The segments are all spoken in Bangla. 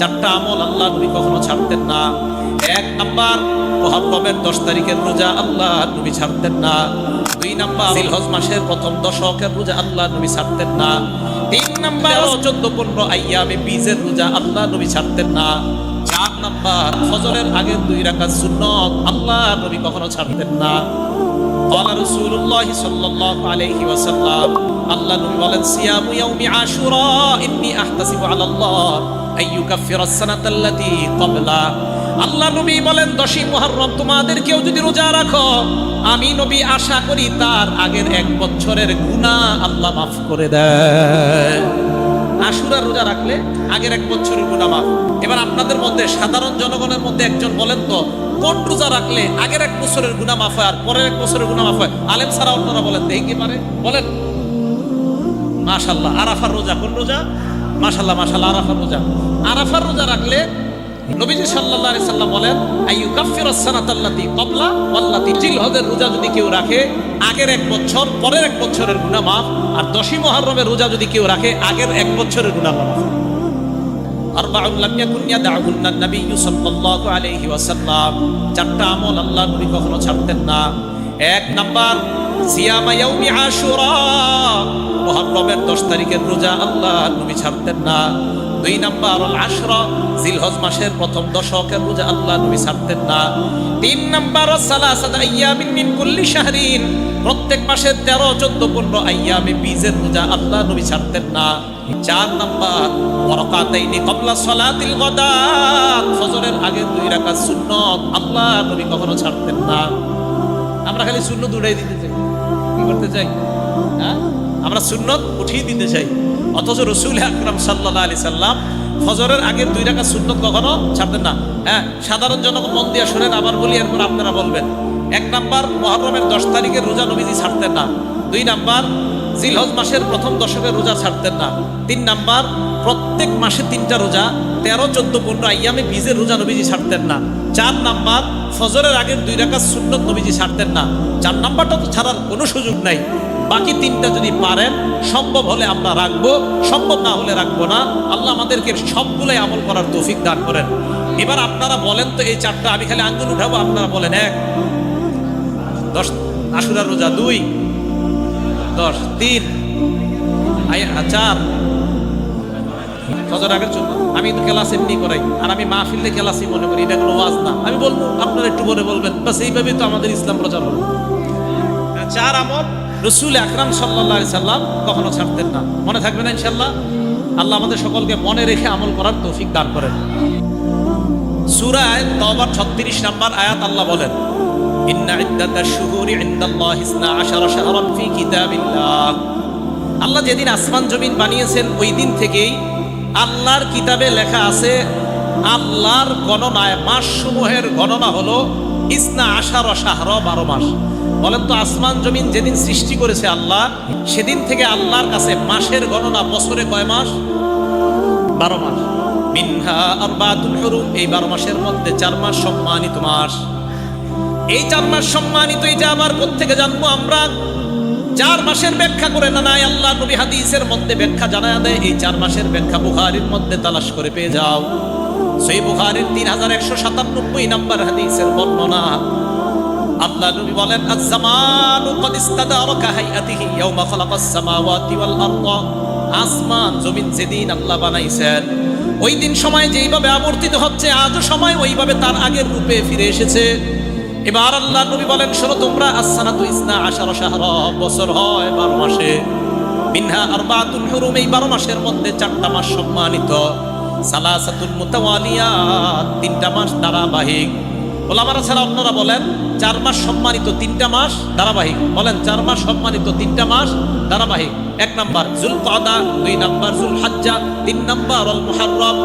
চারটা আমল আল্লাহ নবী কখনো ছাড়তেন না এক নাম্বার মহরমের দশ তারিখের রোজা আল্লাহ নবী ছাড়তেন না দুই নাম্বার জিলহজ মাসের প্রথম দশকের রোজা আল্লাহ নবী ছাড়তেন না তিন নাম্বার চোদ্দ পনেরো আইয়ামে বীজের রোজা আল্লাহ নবী ছাড়তেন না চার নাম্বার ফজরের আগের দুই রাকাত সুন্নত আল্লাহ নবী কখনো ছাড়তেন না قال رسول الله صلى الله عليه وسلم আল্লাহ নবী বলেন, সিয়ামু ইয়াউমি আশুরা, ইন্নী আহতাসিবু আলা আল্লাহ আন ইউকাফিরা আস-সানাতা আল্লাতী ক্বাবলা। আল্লাহ নবী বলেন, দশই মুহররম তোমাদের কেউ যদি রোজা রাখো, আমি নবী আশা করি তার আগের এক বছরের গুনাহ আল্লাহ মাফ করে দেয়। আশুরা রোজা রাখলে আগের এক বছরের গুনাহ মাফ। এবার আপনাদের মধ্যে, সাধারণ জনগণের মধ্যে একজন বলেন তো, কোন রোজা রাখলে আগের এক বছরের গুনাহ মাফ হয় আর পরের এক বছরের গুনাহ মাফ হয়? আলেম ছাড়া অন্যরা বলেন, দেখি পারে। বলেন মাশাল্লাহ আরাফার রোজা কোন রোজা? মাশাল্লাহ মাশাল্লাহ আরাফার রোজা। আরাফার রোজা রাখলে নবীজি সাল্লাল্লাহু আলাইহি সাল্লাম বলেন আইয়ু কাফির সানাতাল্লাতি ক্বাবলা ওয়াল্লাতি জিলহজের রোজা যদি কেউ রাখে, আগের এক বছর, পরের এক বছরের গুনাহ মাফ। আর দশই মুহররমের রোজা যদি কেউ রাখে, আগের এক বছরের গুনাহ মাফ। আরবাউন লাম ইয়াকুন ইয়াদউন্না নবিয়্যু সাল্লাল্লাহু আলাইহি ওয়াসাল্লাম। চারটা আমল আল্লাহ নবী কখনো ছাড়তেন না। এক নাম্বার সিয়ামা ইয়াউমি আশুরা। মুহররমের 10 তারিখের রোজা আল্লাহ নবী ছাড়তেন না। দুই নাম্বার আশরা, জিলহজ মাসের প্রথম দশকের রোজা আল্লাহ নবী ছাড়তেন না। তিন নাম্বার সালাসাত আইয়ামিন মিন কুল্লি শাহরিন। প্রত্যেক মাসের তেরো, চোদ্দ, পনেরো আইয়ামে বীজের রোজা আল্লাহ নবী ছাড়তেন না। চার নাম্বার, ওয়ারাকাতাইনি ক্বাবলা সালাতিল গাদাত ফজরের আগে দুই রাকাত সুন্নত আল্লাহ নবী কখনো ছাড়তেন না। আমরা খালি সুন্নত উঠাই দিতে চাই। করতে চাই? হ্যাঁ? আমরা সুন্নত উঠিয়ে দিতে চাই। অথচ রসুল আকরাম আলি সাল্লাম ফজরের দুই রাকাত সুন্নত কখনো ছাড়তেন না। হ্যাঁ? সাধারণ মন দিয়ে আবার বলি, এরপর আপনারা বলবেন। এক নাম্বার, মহরমের দশ রোজা নবীজি ছাড়তেন না। দুই নাম্বার, জিলহজ মাসের প্রথম দশকের রোজা ছাড়তেন না। তিন নাম্বার, প্রত্যেক মাসে তিনটা রোজা, তেরো, চোদ্দ, পনেরো আইয়ামে বীজের রোজা নবীজি ছাড়তেন না। চার নাম্বার, ফজরের আগের দুই রাকাত সুন্নত নবীজি ছাড়তেন না। চার নাম্বারটা তো ছাড়ার কোনো সুযোগ নাই। বাকি তিনটা যদি পারেন, সম্ভব হলে আমরা রাখব, সম্ভব না হলে রাখব না। আল্লাহ আমাদেরকে সবগুলোই আমল করার তৌফিক দান করেন। এবার আপনারা বলেন তো এই চারটা, আমি খালি আঙ্গুল উঠাবো, আপনারা বলেন এক, দশ, আশুরার রোজা দুই, দশ, তিন চার ফজর আগের জন্য। আমি তো ক্লাস এমনি করাই। আর আমি মাহফিলে ক্লাসই মনে করি। এটা কোনো ওয়াজ না। আমি বলব, আপনারা একটু পরে বলবেন। বাস এইভাবেই তো আমাদের ইসলাম প্রচার হবে চার আমল রসুল আকরাম সাল্লাহ সাল্লাম কখনো ছাড়তেন না। মনে থাকবে না ইনশাল্লাহ আল্লাহ আমাদের সকলকে মনে রেখে আমল করার তৌফিক দান করেন। সুরায় তবার ছত্রিশ নাম্বার আয়াত আল্লাহ বলেন আল্লাহ যেদিন আসমান জমিন বানিয়েছেন, ওই দিন থেকেই আল্লাহর কিতাবে লেখা আছে, আল্লাহর গণনায় মাস সমূহের গণনা হলো ইসনা আশার শাহর বারো মাস। বলেন তো আসমান জমিন যেদিন সৃষ্টি করেছে আল্লাহ, সেদিন থেকে আল্লাহর কাছে মাসের গণনা বছরে কয় মাস? বারো মাস। মিনহা আর বাতুল এই বারো মাসের মধ্যে চার মাস সম্মানিত মাস। এই চার মাস সম্মানিত এটা আবার কোথেকে জানব আমরা? চার মাসের ব্যাখ্যা করে না নাই আল্লাহ নবী হাদিসের মধ্যে ব্যাখ্যা জানায় দেয়, এই চার মাসের ব্যাখ্যা বুখারির মধ্যে তালাশ করে পেয়ে যাও। সেই বুখারির তিন হাজার একশো সাতানব্বই নাম্বার হাদিসের বর্ণনা। আল্লাহ নবী বলেন, আজ-জামানু ক্বাদ ইস্তাদারাকা হাইয়াতিহি ইয়াওমা খালাকাস সামাওয়াতি ওয়াল আরদ। আসমান, জমিন যেদিন আল্লাহ বানাইছেন, ওই দিন সময় যেইভাবে আবর্তিত হচ্ছে, আজও সময় ওইভাবে তার আগের রূপে ফিরে এসেছে। এবার আল্লাহ নবী বলেন, শোনো তোমরা, আসসানাতু ইসনা আশারা শাহরা বছর হয় বারো মাসে। মিনহা আরবাতুল হুরুম, এই বারো মাসের মধ্যে চারটা মাস সম্মানিত। সালাসাতুল মুতাওয়ালিয়াত তিনটা মাস ধারাবাহিক। ওলামারা ছাড়া অন্যরা বলেন, চার মাস সম্মানিত তিনটা মাস ধারাবাহিক। বলেন, চার মাস সম্মানিত তিনটা মাস ধারাবাহিক। এক নাম্বার জুল কদা দুই নাম্বার জুল হাজ্জা তিন নাম্বার অল মুহাররম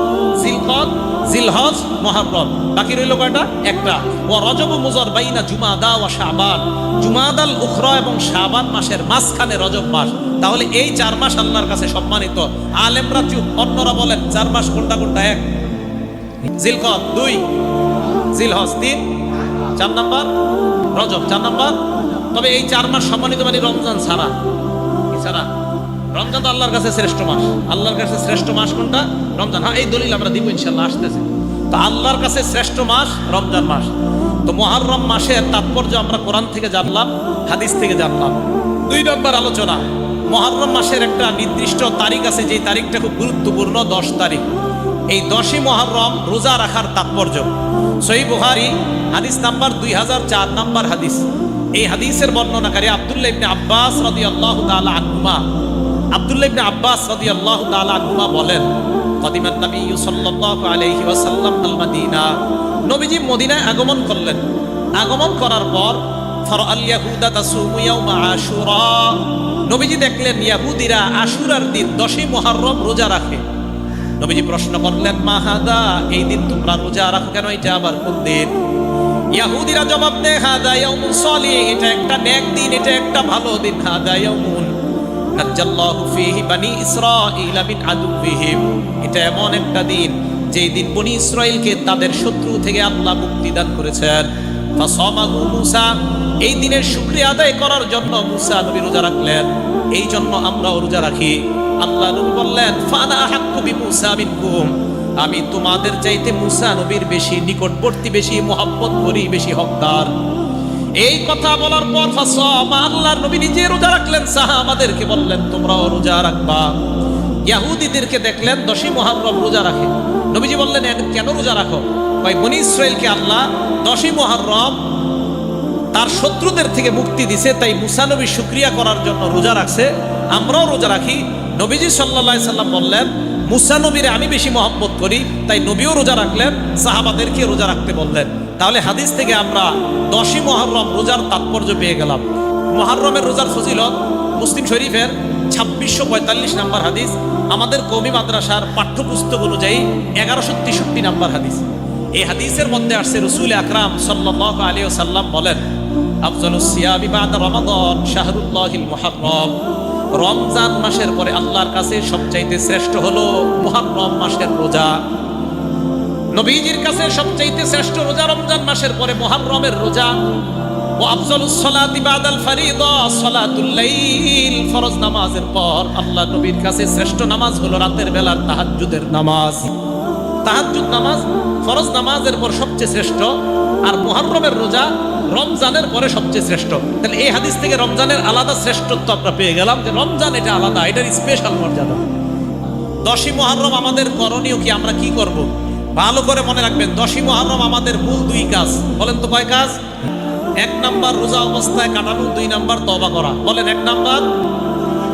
জিলকদ, জিলহজ মহারম বাকি রইল কয়টা? একটা। ও রজব মুজর বাইনা জুমাদা ও শাবান। জুমাদাল উখরা এবং শাবান মাসের মাঝখানে রজব মাস। তাহলে এই চার মাস আল্লাহর কাছে সম্মানিত। আলেমরা চুপ, অন্যরা বলেন চার মাস কোনটা কোনটা এক? জিলকদ দুই, জিলহজ তিন, চার নাম্বার রজব, চার নাম্বার। তবে এই চার মাস সম্মানিত মানে রমজান ছাড়া। ছাড়া? রমজান তো আল্লাহর কাছে শ্রেষ্ঠ মাস। আল্লাহর কাছে শ্রেষ্ঠ মাস কোনটা? রমজান। হ্যাঁ এই দলিল আমরা দিব ইনশাল্লাহ আসতেছে। তো আল্লাহর কাছে শ্রেষ্ঠ মাস রমজান মাস। তো মহারম মাসের তাৎপর্য আমরা কোরআন থেকে জানলাম, হাদিস থেকে জানলাম। দুই নম্বর আলোচনা। মহারম মাসের একটা নির্দিষ্ট তারিখ আছে যে তারিখটা খুব গুরুত্বপূর্ণ, দশ তারিখ। এই দশই মহারম রোজা রাখার তাৎপর্য। সই বুহারি হাদিস নাম্বার দুই হাজার চার নাম্বার হাদিস। এই হাদিসের বর্ণনাকারী আব্দুল্লাহ ইবনে আব্বাস রাদিয়াল্লাহু তাআলা আনহুমা। আব্দুল্লাহ ইবনে আব্বাস রাদিয়াল্লাহু তাআলা আনহুমা বলেন কদিমান নবী সাল্লাল্লাহু আলাইহি ওয়াসাল্লাম আল মাদিনা নবীজি মদিনায় আগমন করলেন। আগমন করার পর, ফারাআল ইয়াহুদা তাসুমু ইয়াউমা আশুরা। নবীজি দেখলেন, ইয়াহুদিরা আশুরার দিন দশই মুহররম রোজা রাখে। নবীজি প্রশ্ন করলেন মাহাদা এই দিন তোমরা রোজা রাখো কেন? এটা আবার কোন দিন? ইয়াহুদিরা জবাব দেয়, হাদা ইয়াউমুন সলিহ। এটা একটা নেক দিন, এটা একটা ভালো দিন। হাদা ইয়াউমুন নাজ্জাল্লাহু ফীহি বানি ইসরাঈল মিন আদুবিহিম এটা এমন একটা দিন, যেই দিন বনি ইসরাইলকে তাদের শত্রু থেকে আল্লাহ মুক্তি দান করেছেন। ফাসামাহু মূসা, এই দিনের শুকরিয়া আদায় করার জন্য মুসা নবী রোজা রাখলেন। এই জন্য আমরাও রোজা রাখি। আল্লাহ নবী বললেন, ফানা হাক্কু বিমূসা মিনকুম। আমি তোমাদের চাইতে মুসা নবীর বেশি নিকটবর্তী, বেশি মোহাব্বত করি বেশি হকদার। এই কথা বলার পর আল্লাহর নবী নিজে রোজা রাখলেন। সাহাবাদেরকে বললেন, তোমরাও রোজা রাখবা। ইয়াহুদিদেরকে দেখলেন, দশই মহারম রোজা রাখে। নবীজি বললেন কেন রোজা রাখো? ভাই বনি ইসরায়েলকে আল্লাহ দশই মহারম তার শত্রুদের থেকে মুক্তি দিছে, তাই মুসা নবী শুক্রিয়া করার জন্য রোজা রাখছে। আমরাও রোজা রাখি। নবীজি সাল্লাহ সাল্লাম বললেন, মুসা নবীরে আমি বেশি মহব্বত করি, তাই নবীও রোজা রাখলেন সাহাবাদেরকে রোজা রাখতে বললেন। তাহলে হাদিস থেকে আমরা দশই মহরম রোজার তাৎপর্য পেয়ে গেলাম। মহরমের রোজার ফজিলত মুসলিম শরীফের ছাব্বিশশো পঁয়তাল্লিশ নাম্বার হাদিস, আমাদের কবি মাদ্রাসার পাঠ্যপুস্তক অনুযায়ী এগারোশো তেষট্টি নাম্বার হাদিস। এই হাদিসের মধ্যে আসছে রসুল আকরাম সাল্লাহ আলী সাল্লাম বলেন রমজান মাসের পরে আল্লাহর কাছে সবচাইতে শ্রেষ্ঠ হলো মুহাররম মাসের রোজা। নবীজির কাছে সবচাইতে শ্রেষ্ঠ রোজা রমজান মাসের পরে মুহাররমের রোজা। ও আফজলুস সালাতি বাদাল ফারিদা, সালাতুল ফরজ নামাজের পর আল্লাহ নবীর কাছে শ্রেষ্ঠ নামাজ হলো রাতের বেলার তাহাজ্জুদের নামাজ। তাহাজ্জুদ নামাজ, ফরজ নামাজের পর সবচেয়ে শ্রেষ্ঠ, আর মুহররমের রোজা রমজানের পরে সবচেয়ে শ্রেষ্ঠ। তাহলে এই হাদিস থেকে রমজানের আলাদা শ্রেষ্ঠত্ব আমরা পেয়ে গেলাম যে রমজান এটা আলাদা, এটার স্পেশাল মর্যাদা। দশই মহরম আমাদের করণীয় কি, আমরা কি করব? ভালো করে মনে রাখবেন, দশই মহরম আমাদের মূল দুই কাজ। বলেন তো কয় কাজ? এক নাম্বার রোজা অবস্থায় কাটানো, দুই নাম্বার তবা করা। বলেন এক নাম্বার,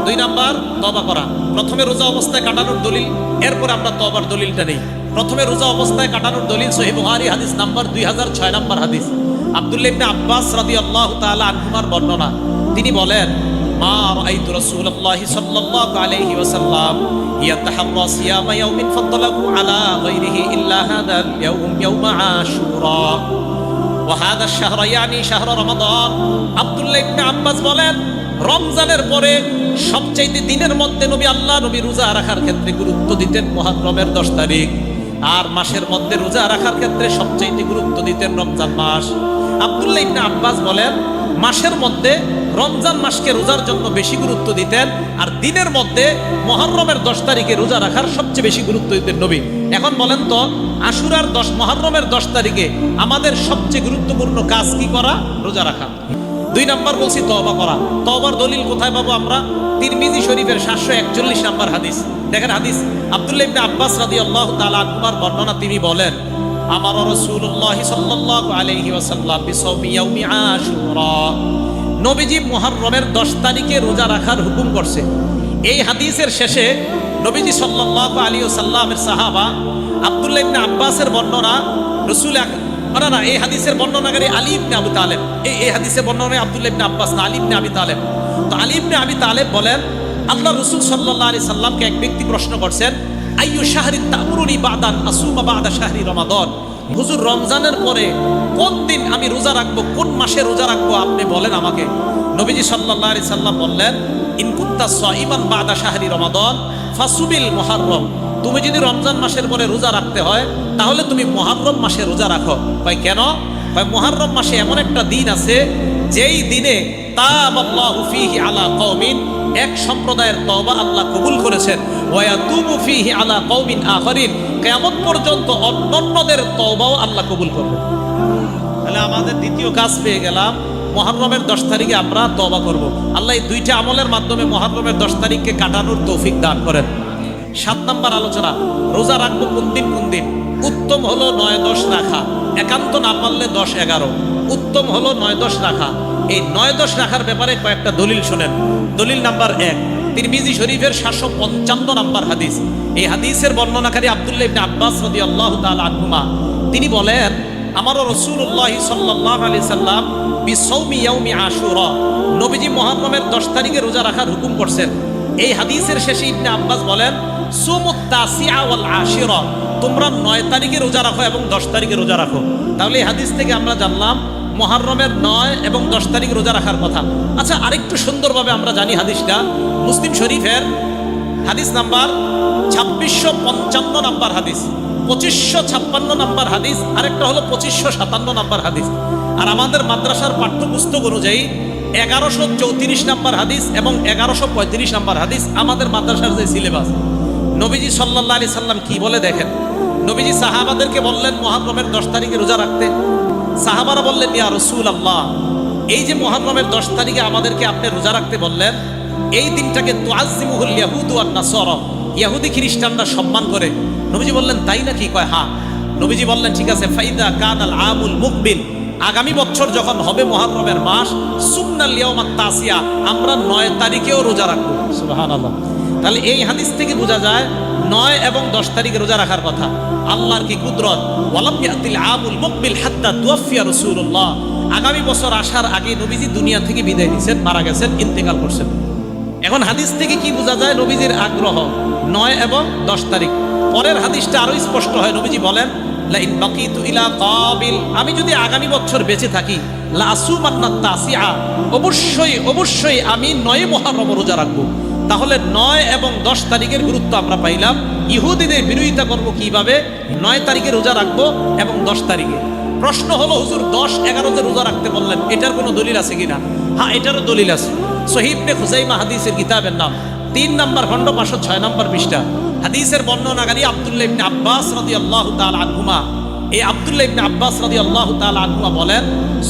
দুই নাম্বার তবা করা। প্রথমে রোজা অবস্থায় কাটানোর দলিল, এরপরে আমরা তবার দলিলটা নেই। প্রথমে রোজা অবস্থায় কাটানোর দলিল সহি বুহারি হাদিস নাম্বার দুই হাজার ছয় নাম্বার হাদিস। আব্দুল্লাহ আব্বাস রাদিয়াল্লাহু তাআলা আনহুমার বর্ণনা। তিনি বলেন মা রাআইতু রাসূলুল্লাহ সাল্লাল্লাহু আলাইহি ওয়াসাল্লাম, ইয়াতাহাররা সিয়ামা ইয়াউমিন আলা গায়রিহি ইল্লা হাদা ইয়াউম ইয়াউম আশুরা। ওয়াহাদা শাহর, ইয়ানি শাহর রমাদান। আব্দুল্লাহ ইবনে আব্বাস বলেন, রমজানের পরে সবচাইতে দিনের মধ্যে নবী আল্লাহ নবী রোজা রাখার ক্ষেত্রে গুরুত্ব দিতেন মুহররমের দশ তারিখ। আর মাসের মধ্যে রোজা রাখার ক্ষেত্রে সবচাইতে গুরুত্ব দিতেন রমজান মাস। আব্দুল্লাহ ইবনে আব্বাস বলেন, মাসের মধ্যে রমজান মাসকে রোজার জন্য বেশি গুরুত্ব দিতেন আর দিনের মধ্যে মহররমের দশ তারিখে রোজা রাখার সবচেয়ে বেশি গুরুত্ব দিতেন নবী। এখন বলেন তো, আশুরার দশ মহররমের দশ তারিখে আমাদের সবচেয়ে গুরুত্বপূর্ণ কাজ কি করা? রোজা রাখা। দুই নাম্বার বলছি তবা করা। তবার দলিল কোথায় পাবো আমরা? তিরমিজি শরীফের সাতশো একচল্লিশ নাম্বার হাদিস। দেখেন হাদিস। আব্দুল্লাহ ইবনে আব্বাস রাদি আল্লাহ তালা আকবর বর্ণনা তিনি বলেন, আমার রসুল্লাহ সাল্লাল্লাহু আলাইহি ওয়াসাল্লাম ইয়াউমি আশুরা। নবীজি মুহররমের দশ তারিখে রোজা রাখার হুকুম করছে। এই হাদিসের শেষে নবীজি সাল্লাল্লাহু আলাইহি ওয়াসাল্লামের সাহাবা আব্দুল্লাহ ইবনে আব্বাসের বর্ণনা, রসুল না না এই হাদিসের বর্ণনাকারী আলী ইবনে আবু তালেব। এই এই হাদিসের বর্ণনা আব্দুল্লাহ ইবনে আব্বাস না, আলী ইবনে আবি তালেব। তো আলী ইবনে আবি তালেব বলেন, আল্লাহ রসুল সাল্লাল্লাহু আলাইহি সাল্লামকে এক ব্যক্তি প্রশ্ন করছেন, আইয়ু শাহরি তামরুনি বাদান আসুমা বাদা শাহরি রমাদান? হুজুর, রমজানের পরে কোন দিন আমি রোজা রাখব, কোন মাসে রোজা রাখব আপনি বলেন আমাকে। নবীজি সাল্লাহ সাল্লাম বললেন ইনকুত্তা সাইমান বাদা শাহরি রমাদন ফাসুবিল মুহাররম। তুমি যদি রমজান মাসের পরে রোজা রাখতে হয়, তাহলে তুমি মহারম মাসে রোজা রাখো। ভাই কেন? ভাই মহারম মাসে এমন একটা দিন আছে যেই দিনে এক সম্প্রদায়ের তওবা আল্লাহ কবুল করেছেন। আলা কওমিন আখরিন, কিয়ামত পর্যন্ত অন্যান্যদের তওবাও আল্লাহ কবুল করবেন। তাহলে আমাদের দ্বিতীয় কাজ পেয়ে গেলাম মহরমের দশ তারিখে আমরা তবা করব। আল্লাহ এই দুইটা আমলের মাধ্যমে মহরমের দশ তারিখকে কাটানোর তৌফিক দান করেন। সাত নাম্বার আলোচনা, রোজা রাখব কোন দিন কোন দিন? উত্তম হলো নয় দশ রাখা। একান্ত না পারলে দশ এগারো। উত্তম হলো নয় দশ রাখা। এই নয় দশ রাখার ব্যাপারে কয়েকটা দলিল শোনেন। দলিল নাম্বার এক, তিরমিজি শরীফের সাতশো পঞ্চান্ন নাম্বার হাদিস। এই হাদিসের বর্ণনাকারী আব্দুল্লাহ ইবনে আব্বাস রাদিয়াল্লাহু তাআলা আনহুমা। তিনি বলেন আমারও রসুল্লাহ সাল্লাহ আলি সাল্লাম বিসৌমি ইয়াউমি আশুরা। নবীজি মহারমের দশ তারিখে রোজা রাখার হুকুম করছেন। এই হাদিসের শেষে ইবনে আব্বাস বলেন, সুমুত তাসিয়া ওয়াল আশিরা। তোমরা নয় তারিখে রোজা রাখো এবং দশ তারিখে রোজা রাখো। তাহলে এই হাদিস থেকে আমরা জানলাম মহারমের নয় এবং দশ তারিখ রোজা রাখার কথা। আচ্ছা আরেকটু সুন্দরভাবে আমরা জানি হাদিসটা। মুসলিম শরীফের হাদিস নাম্বার ছাব্বিশশো পঞ্চান্ন নাম্বার হাদিস, পঁচিশশো ছাপ্পান্ন নাম্বার হাদিস, আরেকটা হলো পঁচিশশো সাতান্ন নাম্বার হাদিস। আর আমাদের মাদ্রাসার পাঠ্যপুস্তক অনুযায়ী এগারোশো চৌত্রিশ নাম্বার হাদিস এবং এগারোশো পঁয়ত্রিশ নাম্বার হাদিস আমাদের মাদ্রাসার যে সিলেবাস। নবীজি সাল্লাহ আলি সাল্লাম কি বলে দেখেন? নবীজি সাহাবাদেরকে বললেন মহারমের দশ তারিখে রোজা রাখতে। সাহাবারা বললেন, ইয়া রসুল আল্লাহ এই যে মহারমের দশ তারিখে আমাদেরকে আপনি রোজা রাখতে বললেন, এই দিনটাকে তোয়াজিমুহুল ইয়াহুদ আর নাসর, ইয়াহুদি খ্রিস্টানরা সম্মান করে। নবীজি বললেন, তাই নাকি কয় হ্যাঁ। নবীজি বললেন, ঠিক আছে, ফাইদা কাদ আল আমুল মুকবিল আগামী বছর যখন হবে মহারমের মাস, সুন্নাল ইয়াউমাত তাসিয়া, আমরা নয় তারিখেও রোজা রাখব। সুবহানাল্লাহ। তাহলে এই হাদিস থেকে বোঝা যায় নয় এবং দশ তারিখে রোজা রাখার কথা। আল্লাহর কি কুদরত? ওয়ালাম ইয়াতিল আমুল মুকবিল হাত্তা তুয়াফিয়া রাসূলুল্লাহ। আগামী বছর আসার আগে নবীজি দুনিয়া থেকে বিদায় নিছেন, মারা গেছেন, ইন্তেকাল করছেন। এখন হাদিস থেকে কি বোঝা যায়? নবীজির আগ্রহ নয় এবং দশ তারিখ। পরের হাদিসটা আরও স্পষ্ট হয়, নবীজি বলেন, লাইন বাকিতু ইলা কাবিল। আমি যদি আগামী বছর বেঁচে থাকি লাসুমান্না তাসিআ। অবশ্যই অবশ্যই আমি নয় মহারম রোজা রাখব। তাহলে নয় এবং দশ তারিখের গুরুত্ব আমরা পাইলাম। ইহুদিদের বিরোধিতা করব কীভাবে? নয় তারিখে রোজা রাখব এবং দশ তারিখে। প্রশ্ন হলো, হুজুর, দশ এগারোতে রোজা রাখতে বললেন, এটার কোনো দলিল আছে কিনা? হ্যাঁ এটারও দলিল আছে। সহিবনে খুজাইমা হাদিসের কিতাবের নাম। তিন নম্বর খণ্ড, পাঁচশো ছয় নম্বর পৃষ্ঠা। হাদিসের বর্ণনাকারী আব্দুল্লাহ আব্বাস রাদি আল্লাহ তাল আনহুমা। এই আব্দুল্লাহ ইবনে আব্বাস রাদি আল্লাহ তাল আনহুমা বলেন,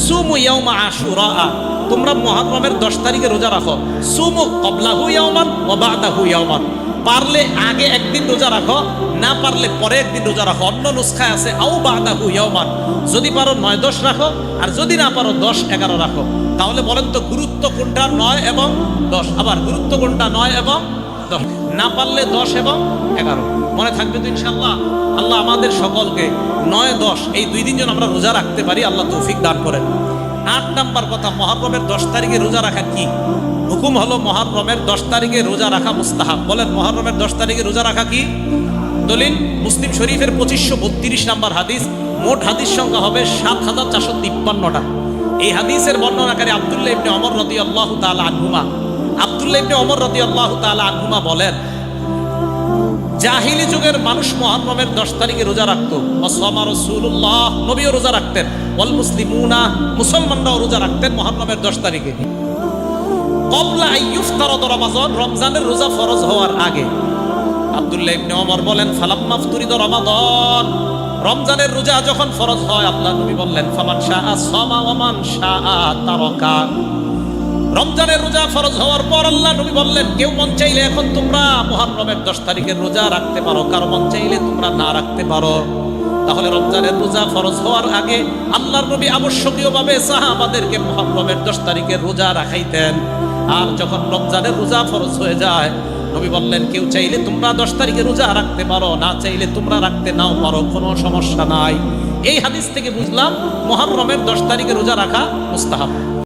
সুমু ইয়াউমা আশুরা তোমরা মহারমের দশ তারিখে রোজা রাখো। সুমু কবলাহু ইয়াউমান ওয়া বাদাহু ইয়াউমান। পারলে আগে একদিন রোজা রাখো, না পারলে পরে একদিন রোজা রাখো। অন্য নুসখায় আছে, আউ বাদাহু ইয়াউমান। যদি পারো নয় দশ রাখো, আর যদি না পারো দশ, এগারো রাখো। তাহলে বলেন তো গুরুত্ব কোনটা, নয় এবং দশ। আবার গুরুত্ব কোনটা, নয় এবং দশ। না পারলে দশ এবং এগারো। মনে থাকবে তো ইনশাল্লাহ আল্লাহ আমাদের সকলকে নয়, দশ, এই দুই দিন যেন আমরা রোজা রাখতে পারি, আল্লাহ তৌফিক দান করেন। আট নাম্বার কথা, মহারমের দশ তারিখে রোজা রাখা কি? হুকুম হলো মহারমের দশ তারিখে রোজা রাখা মুস্তাহাব। বলেন, মহারমের দশ তারিখে রোজা রাখা কি? দলিল, মুসলিম শরীফের পঁচিশশো বত্রিশ নাম্বার হাদিস, মোট হাদিস সংখ্যা হবে সাত হাজার চারশো তিপ্পান্নটা। এই হাদিসের বর্ণনাকারী আবদুল্লাহ ইবনে অমর রদি আল্লাহ তালা আনহুমা। আবদুল্লাহ ইবনে অমর রদি আল্লাহ তালা আনহুমা বলেন জাহিলি যুগের মানুষ মহারমের দশ তারিখে রোজা রাখতো। ওয়াসামা রাসূলুল্লাহ নবীও রোজা রাখতেন। ওয়াল মুসলিমুনা, মুসলমানরাও রোজা রাখতেন মহারমের দশ তারিখে। কবলা ইফতারত রমাজান, রমজানের রোজা ফরজ হওয়ার আগে। আব্দুল্লাহ ইবনে ওমর বলেন ফালাম মাফতুরিদ রমাদান। রমজানের রোজা যখন ফরজ হয়, আল্লাহ নবী বললেন, ফামান শাআ সামা ওয়া মান শাআ তারাকা। রমজানের রোজা ফরজ হওয়ার পর আল্লাহ নবী বললেন, কেউ মন চাইলে এখন তোমরা মুহররমের দশ তারিখের রোজা রাখতে পারো, কারও মন চাইলে তোমরা না রাখতে পারো। তাহলে রমজানের রোজা ফরজ হওয়ার আগে আল্লাহর নবী আবশ্যকীয়ভাবে সাহাবাদেরকে মুহররমের দশ তারিখের রোজা রাখাইতেন। আর যখন রমজানের রোজা ফরজ হয়ে যায়, নবী বললেন, কেউ চাইলে তোমরা দশ তারিখে রোজা রাখতে পারো, না চাইলে তোমরা রাখতে নাও পারো, কোনো সমস্যা নাই। এই হাদিস থেকে বুঝলাম, মহররমের দশ তারিখে রোজা রাখা মুস্তাহাব।